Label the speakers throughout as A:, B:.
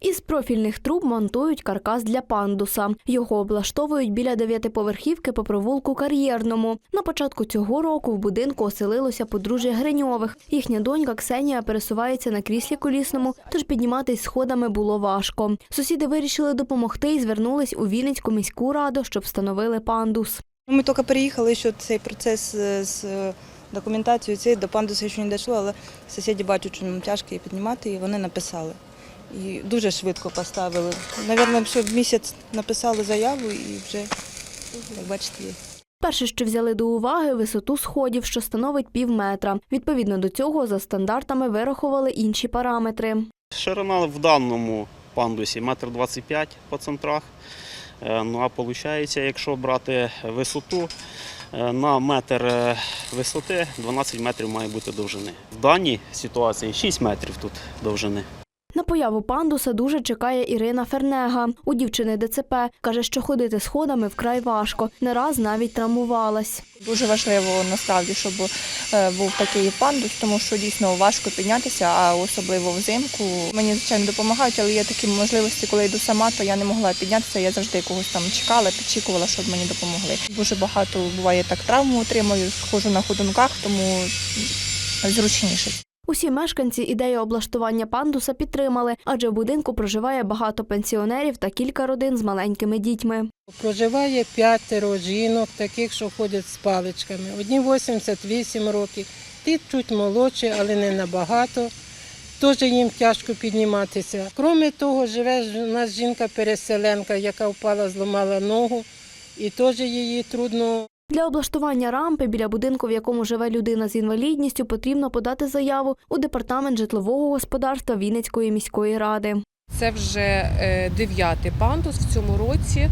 A: Із профільних труб монтують каркас для пандуса. Його облаштовують біля дев'ятиповерхівки по провулку Кар'єрному. На початку цього року в будинку оселилося подружжя Гриньових. Їхня донька Ксенія пересувається на кріслі колісному, тож підніматись сходами було важко. Сусіди вирішили допомогти і звернулись у Вінницьку міську раду, щоб встановили пандус.
B: Ну, Ми тільки переїхали, що цей процес е, з е, документацією цей до пандуса ще не дійшло, але сусіди бачать, що нам тяжко її піднімати, і вони написали. І дуже швидко поставили. Навірно, що в місяць написали заяву і вже, як бачите, є.
A: Перше, що взяли до уваги, висоту сходів, що становить пів метра. Відповідно до цього, за стандартами вирахували інші параметри.
C: Ширина в даному пандусі 1,25 м по центрах. Е, Ну а виходить, якщо брати висоту, е, на метр е, висоти 12 метрів має бути довжини. В даній ситуації 6 метрів тут довжини.
A: На появу пандуса дуже чекає Ірина Фернега. У дівчини ДЦП каже, що ходити сходами вкрай важко. Не раз навіть травмувалась.
D: Дуже важливо насправді, щоб е, був такий пандус, тому що дійсно важко піднятися, а особливо взимку. Мені звичайно допомагають, але є такі можливості, коли йду сама, то я не могла піднятися. Я завжди когось там чекала, підчікувала, щоб мені допомогли. Дуже багато буває так травму отримую, схожу на ходунках, тому зручніше.
A: Усі мешканці ідею облаштування пандуса підтримали, адже в будинку проживає багато пенсіонерів та кілька родин з маленькими дітьми.
E: Проживає п'ятеро жінок, таких, що ходять з паличками. Одні 88 років, ті чуть молодші, але не набагато. Теж їм тяжко підніматися. Крім того, живе у нас жінка-переселенка, яка впала, зламала ногу, і теж її трудно
A: Для облаштування рампи біля будинку, в якому живе людина з інвалідністю, потрібно подати заяву у департамент житлового господарства Вінницької міської ради.
F: Це вже е, дев'ятий пандус в цьому році.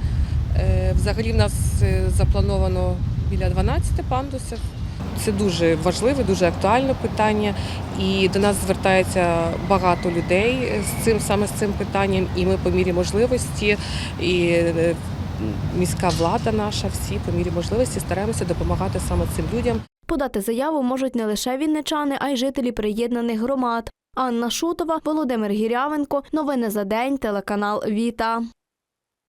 F: Е, Взагалі в нас е, заплановано біля 12 пандусів. Це дуже важливе, дуже актуальне питання, і до нас звертається багато людей з цим саме з цим питанням. І ми по мірі можливості, і міська влада наша, всі по мірі можливості стараємося допомагати саме цим людям.
A: Подати заяву можуть не лише вінничани, а й жителі приєднаних громад. Анна Шутова, Володимир Гірявенко. Новини за день. Телеканал Віта.